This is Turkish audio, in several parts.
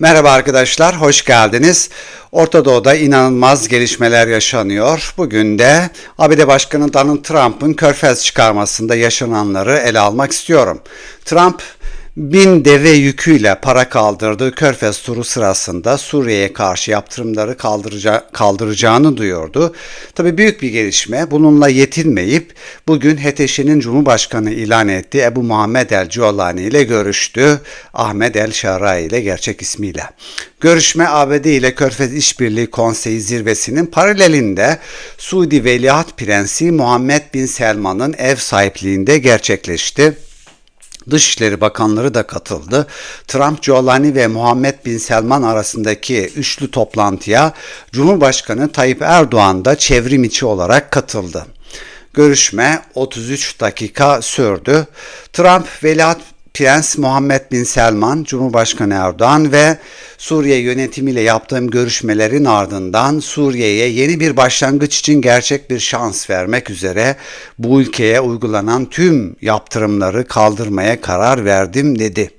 Merhaba arkadaşlar, hoş geldiniz. Orta Doğu'da inanılmaz gelişmeler yaşanıyor. Bugün de ABD Başkanı Donald Trump'ın körfez çıkarmasında yaşananları ele almak istiyorum. Trump bin deve yüküyle para kaldırdığı Körfez turu sırasında Suriye'ye karşı yaptırımları kaldıraca- kaldıracağını duyurdu. Tabi büyük bir gelişme. Bununla yetinmeyip bugün HTŞ'nin Cumhurbaşkanı ilan ettiği Ebu Muhammed El Ciolani ile görüştü. Ahmet El Şarai ile gerçek ismiyle. Görüşme ABD ile Körfez İşbirliği Konseyi zirvesinin paralelinde Suudi Veliaht Prensi Muhammed Bin Selman'ın ev sahipliğinde gerçekleşti. Dışişleri Bakanları da katıldı. Trump, Giuliani ve Muhammed Bin Selman arasındaki üçlü toplantıya Cumhurbaşkanı Tayyip Erdoğan da çevrim içi olarak katıldı. Görüşme 33 dakika sürdü. Trump, Veliaht Prens Muhammed Bin Selman, Cumhurbaşkanı Erdoğan ve Suriye yönetimiyle yaptığım görüşmelerin ardından Suriye'ye yeni bir başlangıç için gerçek bir şans vermek üzere bu ülkeye uygulanan tüm yaptırımları kaldırmaya karar verdim dedi.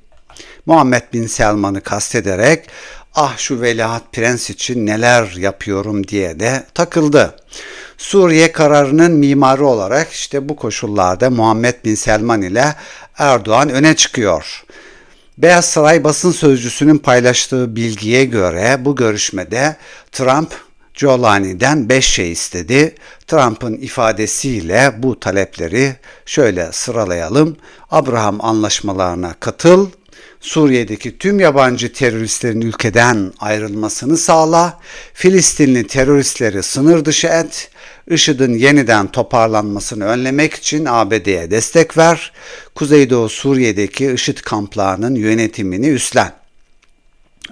Muhammed Bin Selman'ı kastederek ah şu veliaht prens için neler yapıyorum diye de takıldı. Suriye kararının mimarı olarak işte bu koşullarda Muhammed Bin Selman ile Erdoğan öne çıkıyor. Beyaz Saray basın sözcüsünün paylaştığı bilgiye göre bu görüşmede Trump Giuliani'den 5 şey istedi. Trump'ın ifadesiyle bu talepleri şöyle sıralayalım. Abraham anlaşmalarına katıl, Suriye'deki tüm yabancı teröristlerin ülkeden ayrılmasını sağla, Filistinli teröristleri sınır dışı et, IŞİD'in yeniden toparlanmasını önlemek için ABD'ye destek ver, Kuzeydoğu Suriye'deki IŞİD kamplarının yönetimini üstlen.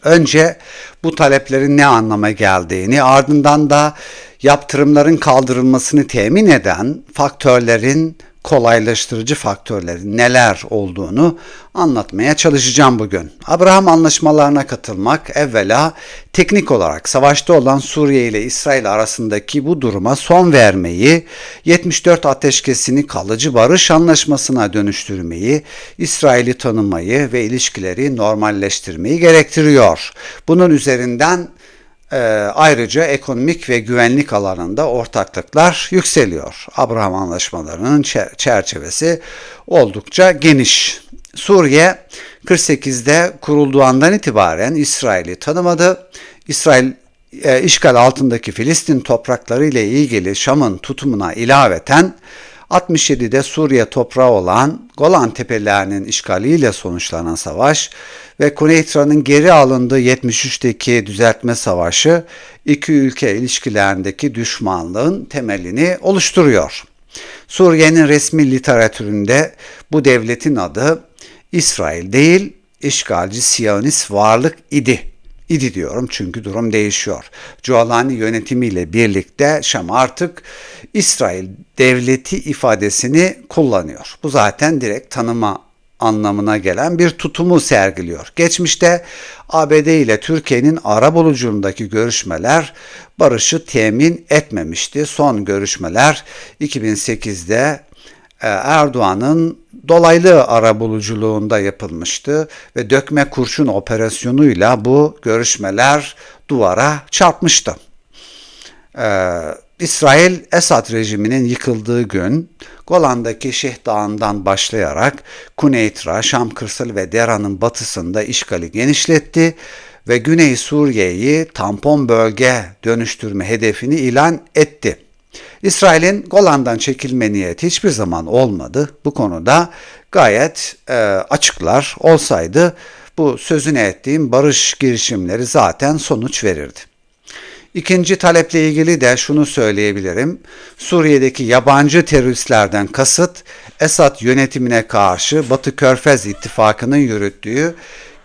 Önce bu taleplerin ne anlama geldiğini, ardından da yaptırımların kaldırılmasını temin eden faktörlerin kolaylaştırıcı faktörlerin neler olduğunu anlatmaya çalışacağım bugün. Abraham anlaşmalarına katılmak evvela teknik olarak savaşta olan Suriye ile İsrail arasındaki bu duruma son vermeyi, 74 ateşkesini kalıcı barış anlaşmasına dönüştürmeyi, İsrail'i tanımayı ve ilişkileri normalleştirmeyi gerektiriyor. Bunun üzerinden e, ayrıca ekonomik ve güvenlik alanında ortaklıklar yükseliyor. Abraham anlaşmalarının çerçevesi oldukça geniş. Suriye 48'de kurulduğu andan itibaren İsrail'i tanımadı. İsrail e, işgal altındaki Filistin toprakları ile ilgili Şam'ın tutumuna ilaveten 67'de Suriye toprağı olan Golan Tepelerinin işgaliyle sonuçlanan savaş ve Kuneytra'nın geri alındığı 73'teki düzeltme savaşı iki ülke ilişkilerindeki düşmanlığın temelini oluşturuyor. Suriye'nin resmi literatüründe bu devletin adı İsrail değil, işgalci Siyonist varlık idi. İdi diyorum çünkü durum değişiyor. Giuliani yönetimiyle birlikte Şam artık İsrail devleti ifadesini kullanıyor. Bu zaten direkt tanıma anlamına gelen bir tutumu sergiliyor. Geçmişte ABD ile Türkiye'nin ara buluculuğundaki görüşmeler barışı temin etmemişti. Son görüşmeler 2008'de e, Erdoğan'ın dolaylı arabuluculuğunda yapılmıştı ve dökme kurşun operasyonuyla bu görüşmeler duvara çarpmıştı. Ee, İsrail Esad rejiminin yıkıldığı gün Golan'daki Şeh Dağı'ndan başlayarak Kuneytra, Şam kırsal ve Dera'nın batısında işgali genişletti ve Güney Suriye'yi tampon bölge dönüştürme hedefini ilan etti. İsrail'in Golan'dan çekilme niyeti hiçbir zaman olmadı. Bu konuda gayet e, açıklar olsaydı bu sözünü ettiğim barış girişimleri zaten sonuç verirdi. İkinci taleple ilgili de şunu söyleyebilirim. Suriye'deki yabancı teröristlerden kasıt Esad yönetimine karşı Batı Körfez İttifakı'nın yürüttüğü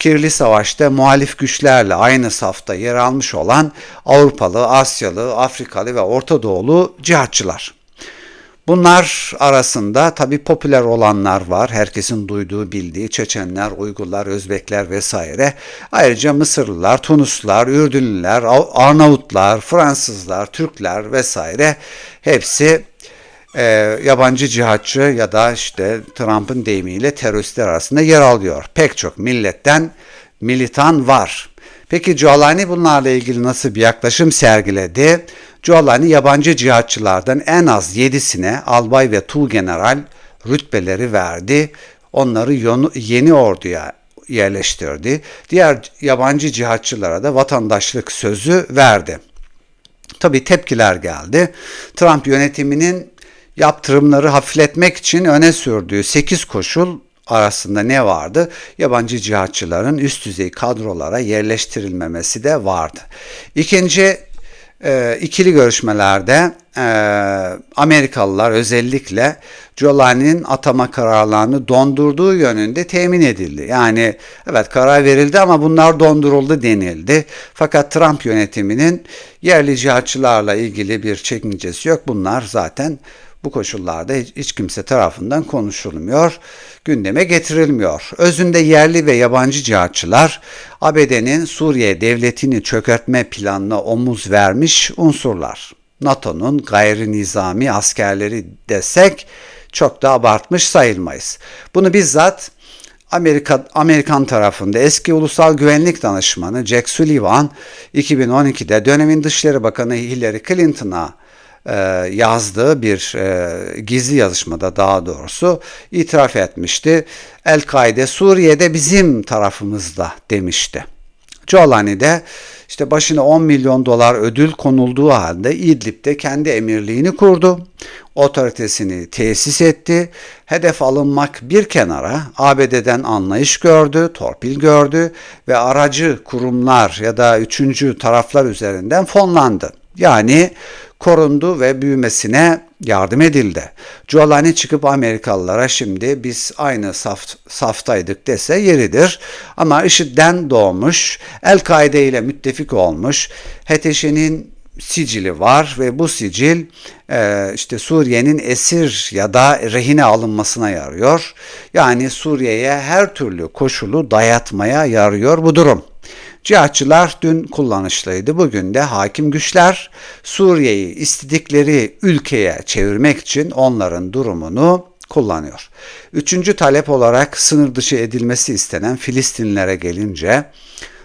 kirli savaşta muhalif güçlerle aynı safta yer almış olan Avrupalı, Asyalı, Afrikalı ve Orta Doğulu cihatçılar. Bunlar arasında tabi popüler olanlar var. Herkesin duyduğu, bildiği Çeçenler, Uygurlar, Özbekler vesaire. Ayrıca Mısırlılar, Tunuslular, Ürdünlüler, Arnavutlar, Fransızlar, Türkler vesaire hepsi e, yabancı cihatçı ya da işte Trump'ın deyimiyle teröristler arasında yer alıyor. Pek çok milletten militan var. Peki Giuliani bunlarla ilgili nasıl bir yaklaşım sergiledi? Giuliani yabancı cihatçılardan en az 7'sine albay ve tuğgeneral rütbeleri verdi. Onları yeni orduya yerleştirdi. Diğer yabancı cihatçılara da vatandaşlık sözü verdi. Tabi tepkiler geldi. Trump yönetiminin yaptırımları hafifletmek için öne sürdüğü 8 koşul arasında ne vardı? Yabancı cihatçıların üst düzey kadrolara yerleştirilmemesi de vardı. İkinci e, ikili görüşmelerde e, Amerikalılar özellikle Giuliani'nin atama kararlarını dondurduğu yönünde temin edildi. Yani evet karar verildi ama bunlar donduruldu denildi. Fakat Trump yönetiminin yerli cihatçılarla ilgili bir çekincesi yok. Bunlar zaten bu koşullarda hiç, kimse tarafından konuşulmuyor, gündeme getirilmiyor. Özünde yerli ve yabancı cihatçılar ABD'nin Suriye devletini çökertme planına omuz vermiş unsurlar. NATO'nun gayri nizami askerleri desek çok da abartmış sayılmayız. Bunu bizzat Amerika, Amerikan tarafında eski ulusal güvenlik danışmanı Jack Sullivan 2012'de dönemin Dışişleri Bakanı Hillary Clinton'a yazdığı bir e, gizli yazışmada daha doğrusu itiraf etmişti. El-Kaide Suriye'de bizim tarafımızda demişti. Giuliani de işte başına 10 milyon dolar ödül konulduğu halde İdlib'de kendi emirliğini kurdu. Otoritesini tesis etti. Hedef alınmak bir kenara ABD'den anlayış gördü, torpil gördü ve aracı kurumlar ya da üçüncü taraflar üzerinden fonlandı. Yani korundu ve büyümesine yardım edildi. Giuliani çıkıp Amerikalılara şimdi biz aynı saf, saftaydık dese yeridir. Ama IŞİD'den doğmuş, El-Kaide ile müttefik olmuş, HTŞ'nin sicili var ve bu sicil e, işte Suriye'nin esir ya da rehine alınmasına yarıyor. Yani Suriye'ye her türlü koşulu dayatmaya yarıyor bu durum. Cihatçılar dün kullanışlıydı. Bugün de hakim güçler Suriye'yi istedikleri ülkeye çevirmek için onların durumunu kullanıyor. Üçüncü talep olarak sınır dışı edilmesi istenen Filistinlilere gelince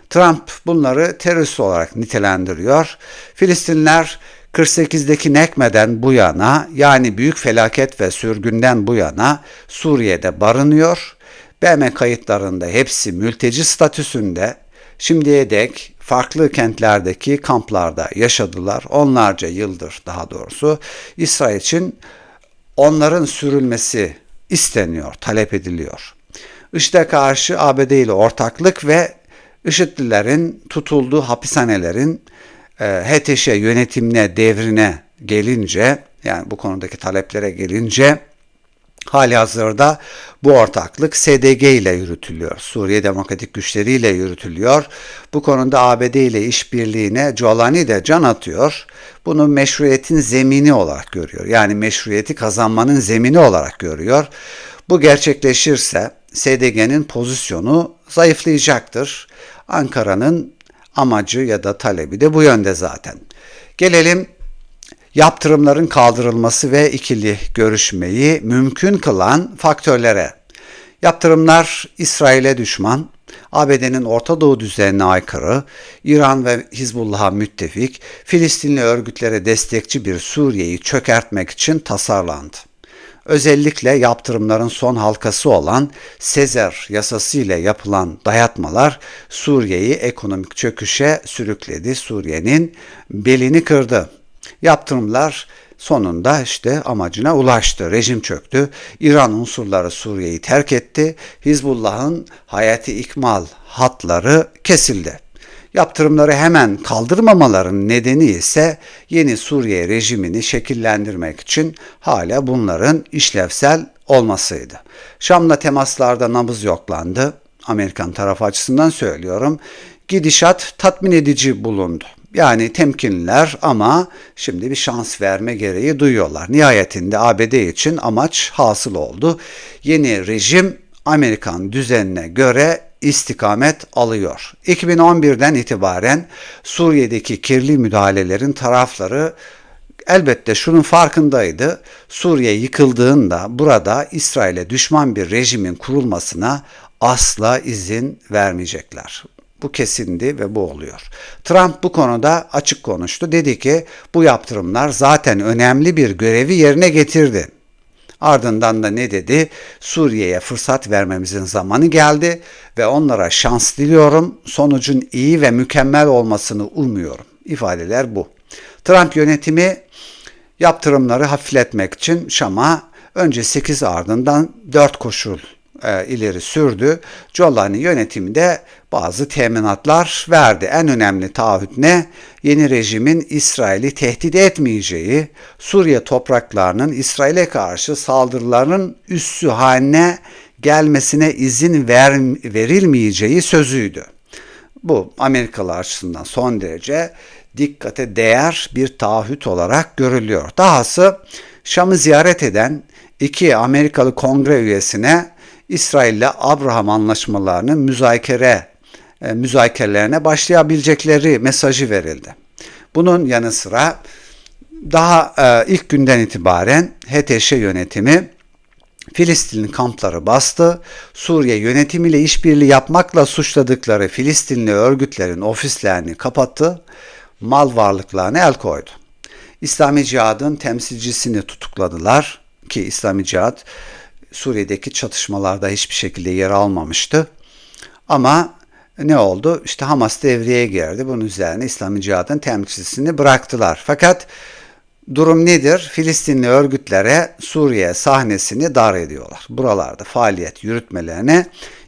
Trump bunları terörist olarak nitelendiriyor. Filistinler 48'deki Nekme'den bu yana yani büyük felaket ve sürgünden bu yana Suriye'de barınıyor. BM kayıtlarında hepsi mülteci statüsünde Şimdiye dek farklı kentlerdeki kamplarda yaşadılar. Onlarca yıldır daha doğrusu. İsrail için onların sürülmesi isteniyor, talep ediliyor. IŞİD'e karşı ABD ile ortaklık ve IŞİD'lilerin tutulduğu hapishanelerin e, HTŞ yönetimine, devrine gelince yani bu konudaki taleplere gelince Hali hazırda bu ortaklık SDG ile yürütülüyor. Suriye Demokratik Güçleri ile yürütülüyor. Bu konuda ABD ile işbirliğine Giuliani de can atıyor. Bunu meşruiyetin zemini olarak görüyor. Yani meşruiyeti kazanmanın zemini olarak görüyor. Bu gerçekleşirse SDG'nin pozisyonu zayıflayacaktır. Ankara'nın amacı ya da talebi de bu yönde zaten. Gelelim yaptırımların kaldırılması ve ikili görüşmeyi mümkün kılan faktörlere. Yaptırımlar İsrail'e düşman, ABD'nin Orta Doğu düzenine aykırı, İran ve Hizbullah'a müttefik, Filistinli örgütlere destekçi bir Suriye'yi çökertmek için tasarlandı. Özellikle yaptırımların son halkası olan Sezer yasası ile yapılan dayatmalar Suriye'yi ekonomik çöküşe sürükledi. Suriye'nin belini kırdı. Yaptırımlar sonunda işte amacına ulaştı. Rejim çöktü. İran unsurları Suriye'yi terk etti. Hizbullah'ın hayati ikmal hatları kesildi. Yaptırımları hemen kaldırmamaların nedeni ise yeni Suriye rejimini şekillendirmek için hala bunların işlevsel olmasıydı. Şam'la temaslarda nabız yoklandı. Amerikan tarafı açısından söylüyorum. Gidişat tatmin edici bulundu. Yani temkinliler ama şimdi bir şans verme gereği duyuyorlar. Nihayetinde ABD için amaç hasıl oldu. Yeni rejim Amerikan düzenine göre istikamet alıyor. 2011'den itibaren Suriye'deki kirli müdahalelerin tarafları elbette şunun farkındaydı. Suriye yıkıldığında burada İsrail'e düşman bir rejimin kurulmasına asla izin vermeyecekler. Bu kesindi ve bu oluyor. Trump bu konuda açık konuştu. Dedi ki bu yaptırımlar zaten önemli bir görevi yerine getirdi. Ardından da ne dedi? Suriye'ye fırsat vermemizin zamanı geldi ve onlara şans diliyorum. Sonucun iyi ve mükemmel olmasını umuyorum. İfadeler bu. Trump yönetimi yaptırımları hafifletmek için Şam'a önce 8 ardından 4 koşul e, ileri sürdü. Jolani yönetiminde bazı teminatlar verdi. En önemli taahhüt ne? Yeni rejimin İsrail'i tehdit etmeyeceği, Suriye topraklarının İsrail'e karşı saldırıların üssü haline gelmesine izin ver, verilmeyeceği sözüydü. Bu Amerikalılar açısından son derece dikkate değer bir taahhüt olarak görülüyor. Dahası Şam'ı ziyaret eden iki Amerikalı kongre üyesine İsrail ile Abraham anlaşmalarının müzakere e, müzakerelerine başlayabilecekleri mesajı verildi. Bunun yanı sıra daha e, ilk günden itibaren HTŞ yönetimi Filistinli kampları bastı. Suriye yönetimiyle işbirliği yapmakla suçladıkları Filistinli örgütlerin ofislerini kapattı. Mal varlıklarına el koydu. İslami Cihad'ın temsilcisini tutukladılar ki İslami Cihad Suriye'deki çatışmalarda hiçbir şekilde yer almamıştı. Ama ne oldu? İşte Hamas devreye girdi. Bunun üzerine İslami Cihad'ın temsilcisini bıraktılar. Fakat durum nedir? Filistinli örgütlere Suriye sahnesini dar ediyorlar. Buralarda faaliyet yürütmelerine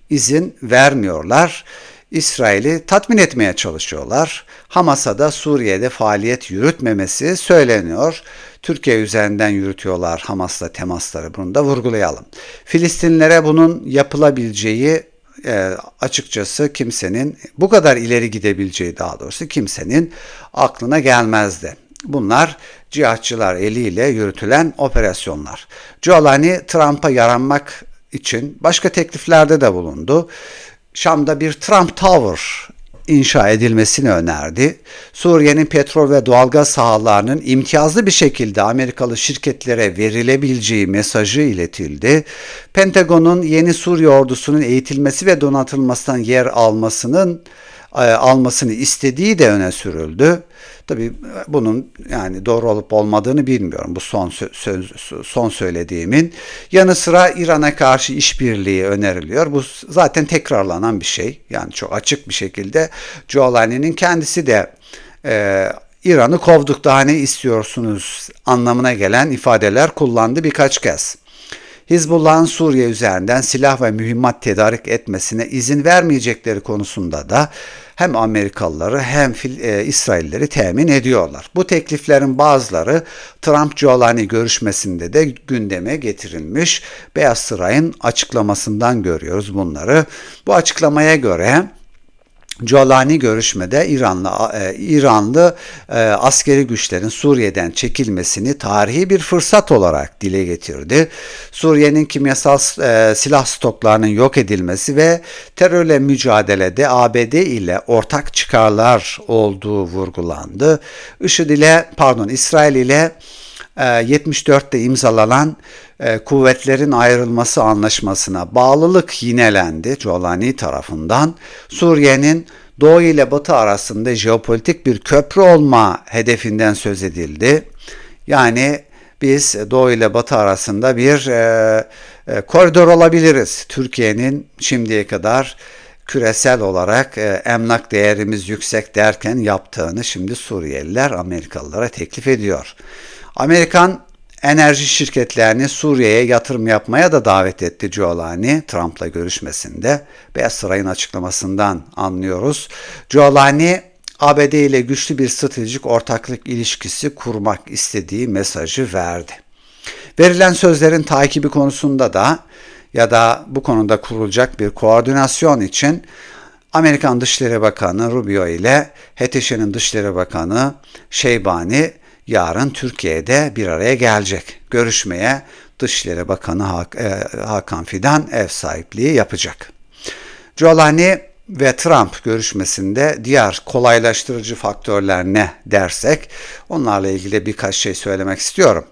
izin vermiyorlar. İsrail'i tatmin etmeye çalışıyorlar. Hamas'a da Suriye'de faaliyet yürütmemesi söyleniyor. Türkiye üzerinden yürütüyorlar Hamas'la temasları. Bunu da vurgulayalım. Filistinlere bunun yapılabileceği e, açıkçası kimsenin bu kadar ileri gidebileceği daha doğrusu kimsenin aklına gelmezdi. Bunlar cihatçılar eliyle yürütülen operasyonlar. Giuliani Trump'a yaranmak için başka tekliflerde de bulundu. Şam'da bir Trump Tower inşa edilmesini önerdi. Suriye'nin petrol ve doğalgaz sahalarının imtiyazlı bir şekilde Amerikalı şirketlere verilebileceği mesajı iletildi. Pentagon'un yeni Suriye ordusunun eğitilmesi ve donatılmasından yer almasının e, almasını istediği de öne sürüldü. Tabii bunun yani doğru olup olmadığını bilmiyorum bu son söz, son söylediğimin. Yanı sıra İran'a karşı işbirliği öneriliyor. Bu zaten tekrarlanan bir şey. Yani çok açık bir şekilde Giuliani'nin kendisi de e, İran'ı kovduk daha ne istiyorsunuz anlamına gelen ifadeler kullandı birkaç kez. Hizbullah'ın Suriye üzerinden silah ve mühimmat tedarik etmesine izin vermeyecekleri konusunda da hem Amerikalıları hem e, İsrailleri temin ediyorlar. Bu tekliflerin bazıları Trump-Giuliani görüşmesinde de gündeme getirilmiş. Beyaz Saray'ın açıklamasından görüyoruz bunları. Bu açıklamaya göre Giuliani görüşmede İranlı e, İranlı e, askeri güçlerin Suriye'den çekilmesini tarihi bir fırsat olarak dile getirdi. Suriye'nin kimyasal e, silah stoklarının yok edilmesi ve terörle mücadelede ABD ile ortak çıkarlar olduğu vurgulandı. IŞİD ile pardon İsrail ile 74'te imzalanan kuvvetlerin ayrılması anlaşmasına bağlılık yinelendi Jolani tarafından. Suriye'nin Doğu ile Batı arasında jeopolitik bir köprü olma hedefinden söz edildi. Yani biz Doğu ile Batı arasında bir e, e, koridor olabiliriz. Türkiye'nin şimdiye kadar küresel olarak e, emlak değerimiz yüksek derken yaptığını şimdi Suriyeliler Amerikalılara teklif ediyor. Amerikan enerji şirketlerini Suriye'ye yatırım yapmaya da davet etti Giuliani Trump'la görüşmesinde. Beyaz Saray'ın açıklamasından anlıyoruz. Giuliani ABD ile güçlü bir stratejik ortaklık ilişkisi kurmak istediği mesajı verdi. Verilen sözlerin takibi konusunda da ya da bu konuda kurulacak bir koordinasyon için Amerikan Dışişleri Bakanı Rubio ile HTŞ'nin Dışişleri Bakanı Şeybani yarın Türkiye'de bir araya gelecek. Görüşmeye Dışişleri Bakanı e, Hakan Fidan ev sahipliği yapacak. Giuliani ve Trump görüşmesinde diğer kolaylaştırıcı faktörler ne dersek onlarla ilgili birkaç şey söylemek istiyorum.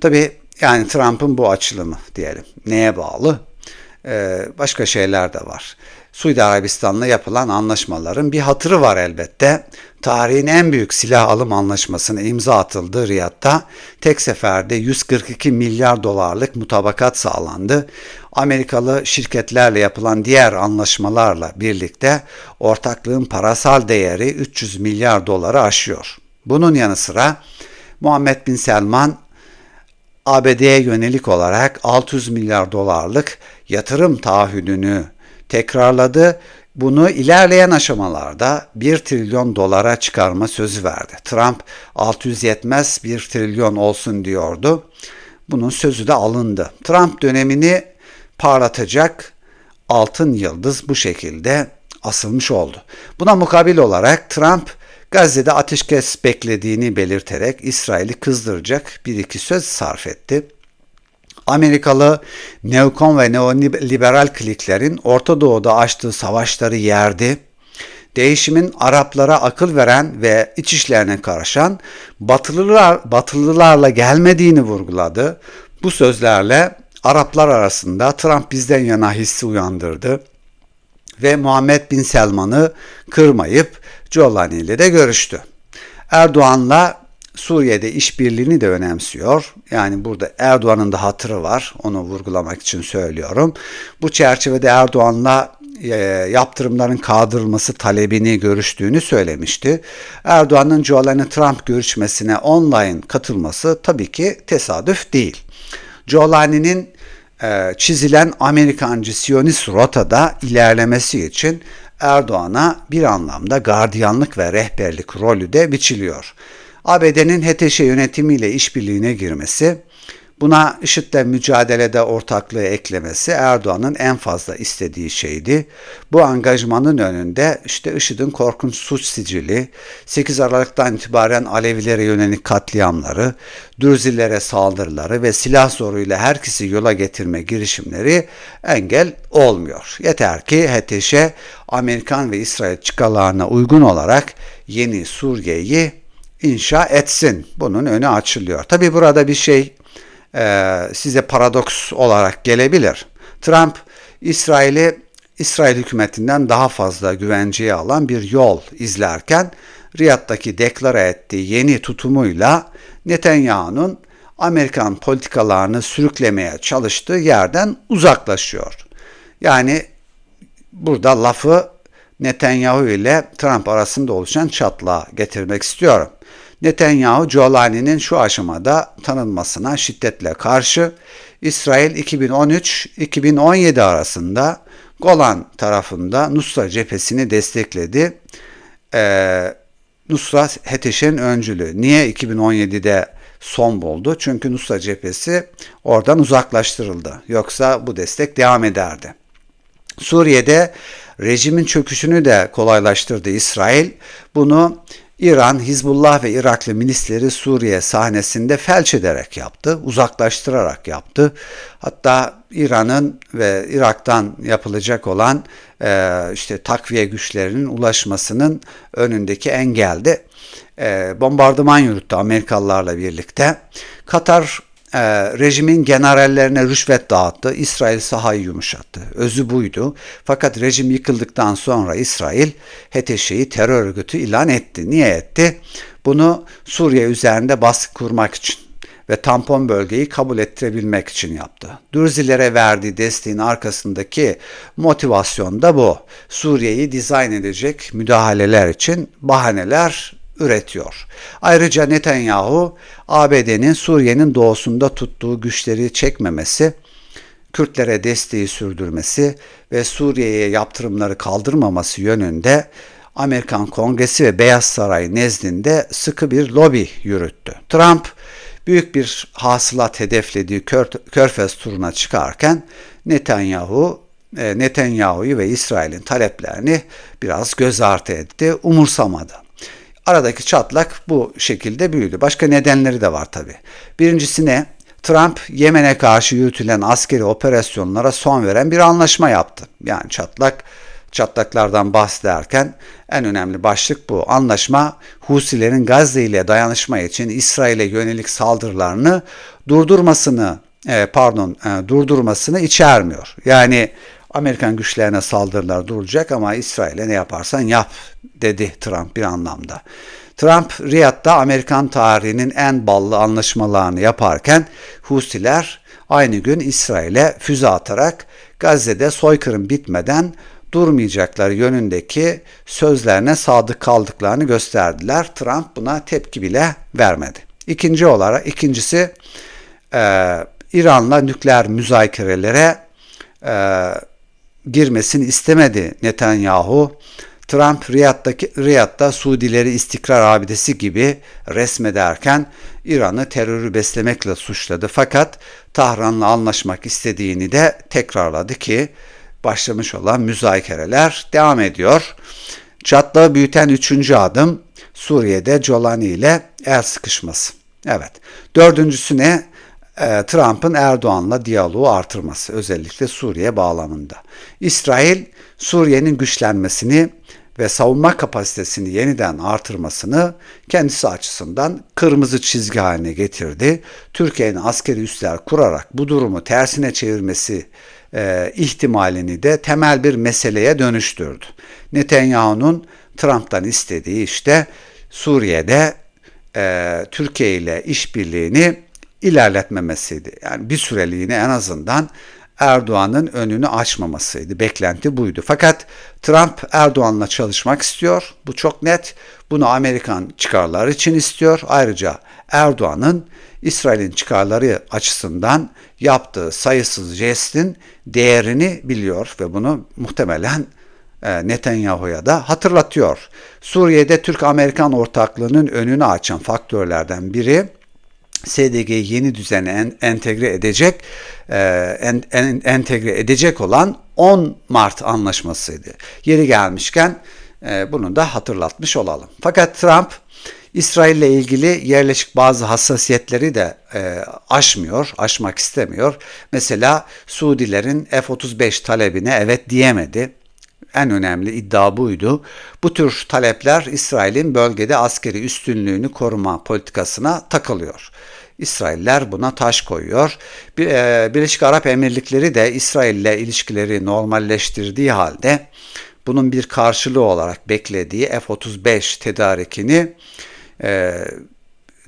Tabii yani Trump'ın bu açılımı diyelim neye bağlı? Ee, başka şeyler de var. Suudi Arabistan'la yapılan anlaşmaların bir hatırı var elbette. Tarihin en büyük silah alım anlaşmasına imza atıldı Riyad'da. Tek seferde 142 milyar dolarlık mutabakat sağlandı. Amerikalı şirketlerle yapılan diğer anlaşmalarla birlikte ortaklığın parasal değeri 300 milyar doları aşıyor. Bunun yanı sıra Muhammed Bin Selman ABD'ye yönelik olarak 600 milyar dolarlık yatırım taahhüdünü tekrarladı. Bunu ilerleyen aşamalarda 1 trilyon dolara çıkarma sözü verdi. Trump 600 yetmez 1 trilyon olsun diyordu. Bunun sözü de alındı. Trump dönemini parlatacak altın yıldız bu şekilde asılmış oldu. Buna mukabil olarak Trump Gazze'de ateşkes beklediğini belirterek İsrail'i kızdıracak bir iki söz sarf etti. Amerikalı neokon ve neoliberal kliklerin Orta Doğu'da açtığı savaşları yerdi. Değişimin Araplara akıl veren ve iç işlerine karışan Batılılar, Batılılarla gelmediğini vurguladı. Bu sözlerle Araplar arasında Trump bizden yana hissi uyandırdı ve Muhammed Bin Selman'ı kırmayıp Giuliani ile de görüştü. Erdoğan'la Suriye'de işbirliğini de önemsiyor. Yani burada Erdoğan'ın da hatırı var. Onu vurgulamak için söylüyorum. Bu çerçevede Erdoğan'la e, yaptırımların kaldırılması talebini görüştüğünü söylemişti. Erdoğan'ın Giuliani Trump görüşmesine online katılması tabii ki tesadüf değil. Giuliani'nin e, çizilen Amerikancı Siyonist rotada ilerlemesi için Erdoğan'a bir anlamda gardiyanlık ve rehberlik rolü de biçiliyor. ABD'nin HTŞ yönetimiyle işbirliğine girmesi, buna IŞİD'le mücadelede ortaklığı eklemesi Erdoğan'ın en fazla istediği şeydi. Bu angajmanın önünde işte IŞİD'in korkunç suç sicili, 8 Aralık'tan itibaren Alevilere yönelik katliamları, Dürzilere saldırıları ve silah zoruyla herkesi yola getirme girişimleri engel olmuyor. Yeter ki HTŞ Amerikan ve İsrail çıkalarına uygun olarak yeni Suriye'yi inşa etsin. Bunun önü açılıyor. Tabi burada bir şey e, size paradoks olarak gelebilir. Trump İsrail'i İsrail hükümetinden daha fazla güvenceye alan bir yol izlerken Riyad'daki deklare ettiği yeni tutumuyla Netanyahu'nun Amerikan politikalarını sürüklemeye çalıştığı yerden uzaklaşıyor. Yani burada lafı Netanyahu ile Trump arasında oluşan çatlağa getirmek istiyorum. Netanyahu, Giuliani'nin şu aşamada tanınmasına şiddetle karşı İsrail 2013-2017 arasında Golan tarafında Nusra cephesini destekledi. Ee, Nusra Heteş'in öncülü. Niye 2017'de son buldu? Çünkü Nusra cephesi oradan uzaklaştırıldı. Yoksa bu destek devam ederdi. Suriye'de rejimin çöküşünü de kolaylaştırdı İsrail. Bunu İran, Hizbullah ve Iraklı milisleri Suriye sahnesinde felç ederek yaptı, uzaklaştırarak yaptı. Hatta İran'ın ve Irak'tan yapılacak olan e, işte takviye güçlerinin ulaşmasının önündeki engeldi. E, bombardıman yürüttü Amerikalılarla birlikte. Katar e, rejimin generallerine rüşvet dağıttı. İsrail sahayı yumuşattı. Özü buydu. Fakat rejim yıkıldıktan sonra İsrail HTŞ'yi terör örgütü ilan etti. Niye etti? Bunu Suriye üzerinde baskı kurmak için ve tampon bölgeyi kabul ettirebilmek için yaptı. Dürzilere verdiği desteğin arkasındaki motivasyon da bu. Suriye'yi dizayn edecek müdahaleler için bahaneler üretiyor. Ayrıca Netanyahu ABD'nin Suriye'nin doğusunda tuttuğu güçleri çekmemesi, Kürtlere desteği sürdürmesi ve Suriye'ye yaptırımları kaldırmaması yönünde Amerikan Kongresi ve Beyaz Saray nezdinde sıkı bir lobi yürüttü. Trump büyük bir hasılat hedeflediği Körfez turuna çıkarken Netanyahu e, Netanyahu'yu ve İsrail'in taleplerini biraz göz ardı etti, umursamadı. Aradaki çatlak bu şekilde büyüdü. Başka nedenleri de var tabi. Birincisi ne? Trump Yemen'e karşı yürütülen askeri operasyonlara son veren bir anlaşma yaptı. Yani çatlak çatlaklardan bahsederken en önemli başlık bu. Anlaşma Husilerin Gazze ile dayanışma için İsrail'e yönelik saldırılarını durdurmasını e, pardon e, durdurmasını içermiyor. Yani Amerikan güçlerine saldırılar durulacak ama İsrail'e ne yaparsan yap dedi Trump bir anlamda. Trump Riyad'da Amerikan tarihinin en ballı anlaşmalarını yaparken Husiler aynı gün İsrail'e füze atarak Gazze'de soykırım bitmeden durmayacakları yönündeki sözlerine sadık kaldıklarını gösterdiler. Trump buna tepki bile vermedi. İkinci olarak ikincisi e, İran'la nükleer müzakerelere e, girmesini istemedi Netanyahu. Trump Riyad'daki, Riyad'da Suudileri istikrar abidesi gibi resmederken İran'ı terörü beslemekle suçladı. Fakat Tahran'la anlaşmak istediğini de tekrarladı ki başlamış olan müzakereler devam ediyor. Çatlağı büyüten üçüncü adım Suriye'de Colani ile el sıkışması. Evet. Dördüncüsü ne? E, Trump'ın Erdoğan'la diyaloğu artırması özellikle Suriye bağlamında. İsrail Suriye'nin güçlenmesini ve savunma kapasitesini yeniden artırmasını kendisi açısından kırmızı çizgi haline getirdi. Türkiye'nin askeri üsler kurarak bu durumu tersine çevirmesi e, ihtimalini de temel bir meseleye dönüştürdü. Netanyahu'nun Trump'tan istediği işte Suriye'de e, Türkiye ile işbirliğini ilerletmemesiydi. Yani bir süreliğine en azından Erdoğan'ın önünü açmamasıydı. Beklenti buydu. Fakat Trump Erdoğan'la çalışmak istiyor. Bu çok net. Bunu Amerikan çıkarları için istiyor. Ayrıca Erdoğan'ın İsrail'in çıkarları açısından yaptığı sayısız jestin değerini biliyor ve bunu muhtemelen e, Netanyahu'ya da hatırlatıyor. Suriye'de Türk-Amerikan ortaklığının önünü açan faktörlerden biri SDG'yi yeni düzene entegre edecek e, en, en, entegre edecek olan 10 Mart anlaşmasıydı. Yeri gelmişken e, bunu da hatırlatmış olalım. Fakat Trump İsrail ile ilgili yerleşik bazı hassasiyetleri de e, aşmıyor, aşmak istemiyor. Mesela Suudilerin F-35 talebine evet diyemedi. En önemli iddia buydu. Bu tür talepler İsrail'in bölgede askeri üstünlüğünü koruma politikasına takılıyor. İsrailler buna taş koyuyor. E, Birleşik Arap Emirlikleri de İsrail ile ilişkileri normalleştirdiği halde bunun bir karşılığı olarak beklediği F-35 tedarikini e,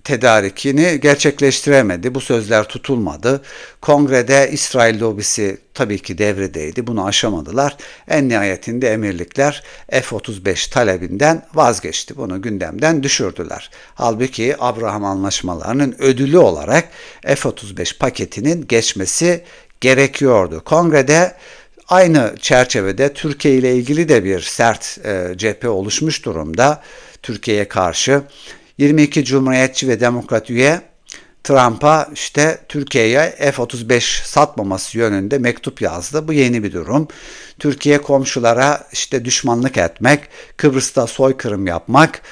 tedarikini gerçekleştiremedi. Bu sözler tutulmadı. Kongrede İsrail lobisi tabii ki devredeydi. Bunu aşamadılar. En nihayetinde emirlikler F-35 talebinden vazgeçti. Bunu gündemden düşürdüler. Halbuki Abraham anlaşmalarının ödülü olarak F-35 paketinin geçmesi gerekiyordu. Kongrede aynı çerçevede Türkiye ile ilgili de bir sert e, cephe oluşmuş durumda. Türkiye'ye karşı 22 Cumhuriyetçi ve Demokrat üye Trump'a işte Türkiye'ye F-35 satmaması yönünde mektup yazdı. Bu yeni bir durum. Türkiye komşulara işte düşmanlık etmek, Kıbrıs'ta soykırım yapmak,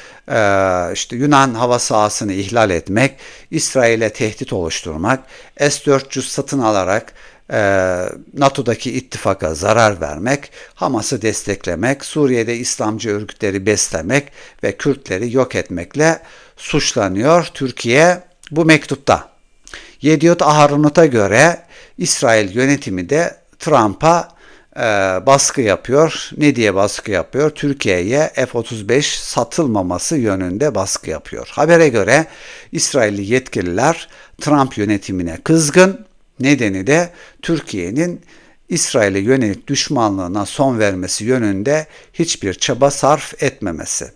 işte Yunan hava sahasını ihlal etmek, İsrail'e tehdit oluşturmak, S-400 satın alarak NATO'daki ittifaka zarar vermek, Hamas'ı desteklemek, Suriye'de İslamcı örgütleri beslemek ve Kürtleri yok etmekle suçlanıyor Türkiye bu mektupta. Yediot Aharunut'a göre İsrail yönetimi de Trump'a e, baskı yapıyor. Ne diye baskı yapıyor? Türkiye'ye F-35 satılmaması yönünde baskı yapıyor. Habere göre İsrailli yetkililer Trump yönetimine kızgın Nedeni de Türkiye'nin İsrail'e yönelik düşmanlığına son vermesi yönünde hiçbir çaba sarf etmemesi.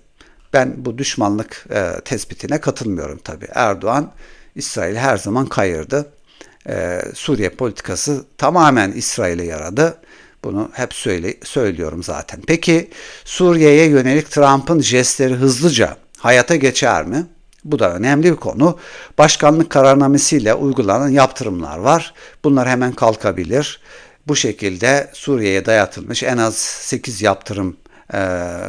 Ben bu düşmanlık e, tespitine katılmıyorum tabii. Erdoğan İsrail her zaman kayırdı. E, Suriye politikası tamamen İsrail'e yaradı. Bunu hep söyle, söylüyorum zaten. Peki Suriye'ye yönelik Trump'ın jestleri hızlıca hayata geçer mi? Bu da önemli bir konu. Başkanlık kararnamesiyle uygulanan yaptırımlar var. Bunlar hemen kalkabilir. Bu şekilde Suriye'ye dayatılmış en az 8 yaptırım e,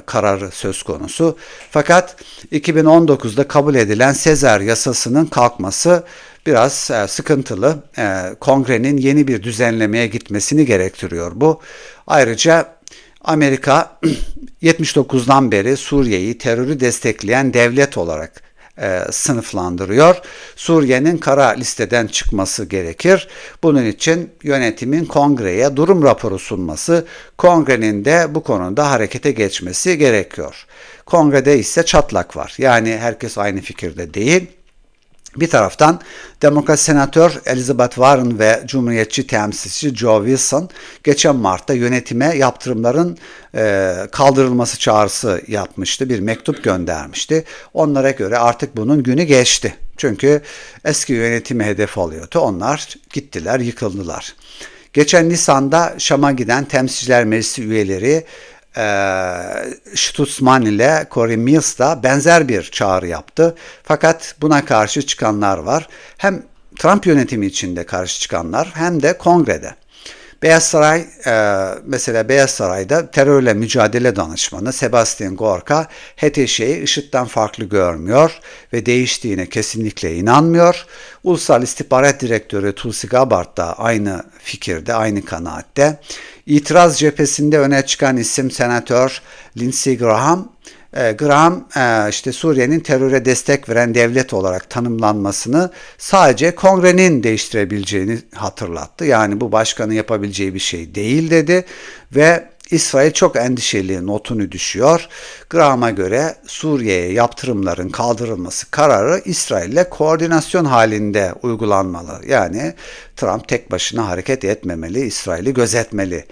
kararı söz konusu. Fakat 2019'da kabul edilen Sezar yasasının kalkması biraz e, sıkıntılı. E, kongrenin yeni bir düzenlemeye gitmesini gerektiriyor bu. Ayrıca Amerika 79'dan beri Suriye'yi terörü destekleyen devlet olarak e, sınıflandırıyor. Suriye'nin kara listeden çıkması gerekir. Bunun için yönetimin kongreye durum raporu sunması, kongrenin de bu konuda harekete geçmesi gerekiyor. Kongrede ise çatlak var. Yani herkes aynı fikirde değil. Bir taraftan Demokrat Senatör Elizabeth Warren ve Cumhuriyetçi temsilci Joe Wilson geçen Mart'ta yönetime yaptırımların e, kaldırılması çağrısı yapmıştı. Bir mektup göndermişti. Onlara göre artık bunun günü geçti. Çünkü eski yönetimi hedef alıyordu. Onlar gittiler, yıkıldılar. Geçen Nisan'da Şam'a giden temsilciler meclisi üyeleri Stutzman ile Cory Mills da benzer bir çağrı yaptı. Fakat buna karşı çıkanlar var. Hem Trump yönetimi içinde karşı çıkanlar hem de kongrede. Beyaz Saray e, mesela Beyaz Saray'da terörle mücadele danışmanı Sebastian Gorka HTŞ'yi IŞİD'den farklı görmüyor ve değiştiğine kesinlikle inanmıyor. Ulusal İstihbarat Direktörü Tulsi Gabbard da aynı fikirde, aynı kanaatte. İtiraz cephesinde öne çıkan isim Senatör Lindsey Graham e, Graham e, işte Suriye'nin teröre destek veren devlet olarak tanımlanmasını sadece kongrenin değiştirebileceğini hatırlattı. Yani bu başkanın yapabileceği bir şey değil dedi ve İsrail çok endişeli notunu düşüyor. Graham'a göre Suriye'ye yaptırımların kaldırılması kararı İsrail ile koordinasyon halinde uygulanmalı. Yani Trump tek başına hareket etmemeli, İsrail'i gözetmeli.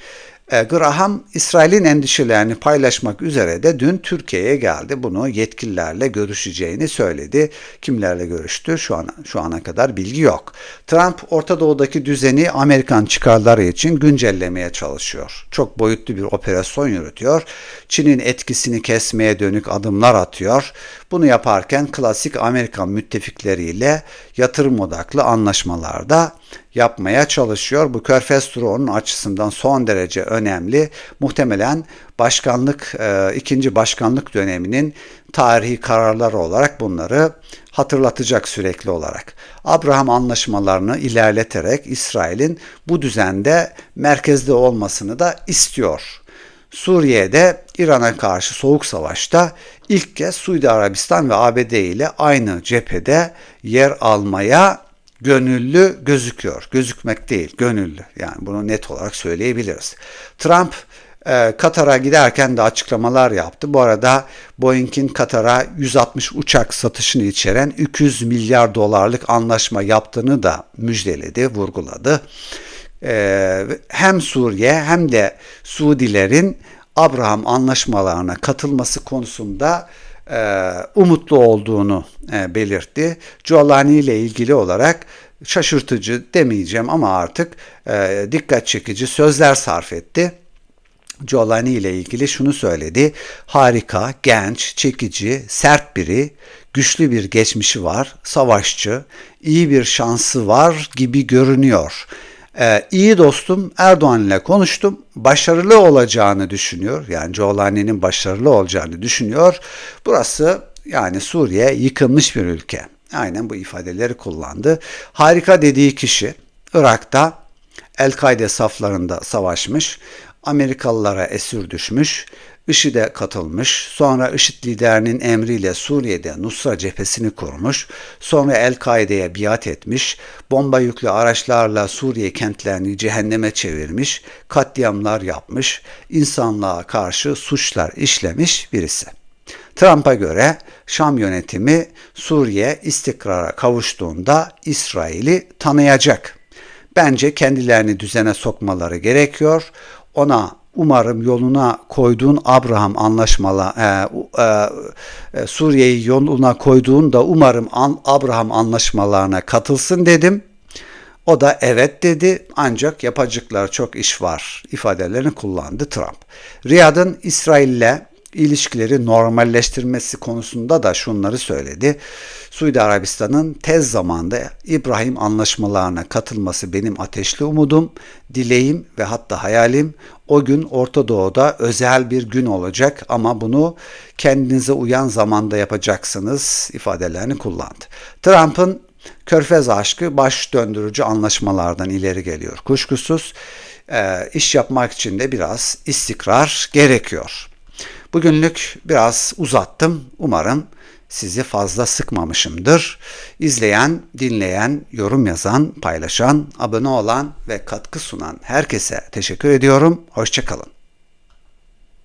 E, Graham İsrail'in endişelerini paylaşmak üzere de dün Türkiye'ye geldi. Bunu yetkililerle görüşeceğini söyledi. Kimlerle görüştü? Şu an şu ana kadar bilgi yok. Trump Orta Doğu'daki düzeni Amerikan çıkarları için güncellemeye çalışıyor. Çok boyutlu bir operasyon yürütüyor. Çin'in etkisini kesmeye dönük adımlar atıyor. Bunu yaparken klasik Amerikan müttefikleriyle yatırım odaklı anlaşmalarda yapmaya çalışıyor. Bu Körfez turu onun açısından son derece önemli. Muhtemelen başkanlık e, ikinci başkanlık döneminin tarihi kararları olarak bunları hatırlatacak sürekli olarak. Abraham anlaşmalarını ilerleterek İsrail'in bu düzende merkezde olmasını da istiyor. Suriye'de İran'a karşı soğuk savaşta ilk kez Suudi Arabistan ve ABD ile aynı cephede yer almaya gönüllü gözüküyor. Gözükmek değil, gönüllü. Yani bunu net olarak söyleyebiliriz. Trump e, Katar'a giderken de açıklamalar yaptı. Bu arada Boeing'in Katar'a 160 uçak satışını içeren 200 milyar dolarlık anlaşma yaptığını da müjdeledi, vurguladı. E, hem Suriye hem de Suudilerin Abraham anlaşmalarına katılması konusunda e, umutlu olduğunu e, belirtti. Giuliani ile ilgili olarak şaşırtıcı demeyeceğim ama artık e, dikkat çekici sözler sarf etti. Giuliani ile ilgili şunu söyledi. Harika, genç, çekici, sert biri, güçlü bir geçmişi var, savaşçı, iyi bir şansı var gibi görünüyor. Ee, iyi dostum Erdoğan ile konuştum. Başarılı olacağını düşünüyor. Yani Giuliani'nin başarılı olacağını düşünüyor. Burası yani Suriye yıkılmış bir ülke. Aynen bu ifadeleri kullandı. Harika dediği kişi Irak'ta El-Kaide saflarında savaşmış. Amerikalılara esir düşmüş. IŞİD'e katılmış, sonra IŞİD liderinin emriyle Suriye'de Nusra cephesini kurmuş, sonra El-Kaide'ye biat etmiş, bomba yüklü araçlarla Suriye kentlerini cehenneme çevirmiş, katliamlar yapmış, insanlığa karşı suçlar işlemiş birisi. Trump'a göre Şam yönetimi Suriye istikrara kavuştuğunda İsrail'i tanıyacak. Bence kendilerini düzene sokmaları gerekiyor. Ona umarım yoluna koyduğun Abraham anlaşmalı e, e, e, Suriye'yi yoluna koyduğun da umarım an, Abraham anlaşmalarına katılsın dedim. O da evet dedi ancak yapacaklar çok iş var ifadelerini kullandı Trump. Riyad'ın İsrail'le ilişkileri normalleştirmesi konusunda da şunları söyledi. Suudi Arabistan'ın tez zamanda İbrahim anlaşmalarına katılması benim ateşli umudum, dileğim ve hatta hayalim. O gün Orta Doğu'da özel bir gün olacak ama bunu kendinize uyan zamanda yapacaksınız ifadelerini kullandı. Trump'ın Körfez aşkı baş döndürücü anlaşmalardan ileri geliyor. Kuşkusuz e, iş yapmak için de biraz istikrar gerekiyor. Bugünlük biraz uzattım. Umarım sizi fazla sıkmamışımdır. İzleyen, dinleyen, yorum yazan, paylaşan, abone olan ve katkı sunan herkese teşekkür ediyorum. Hoşçakalın.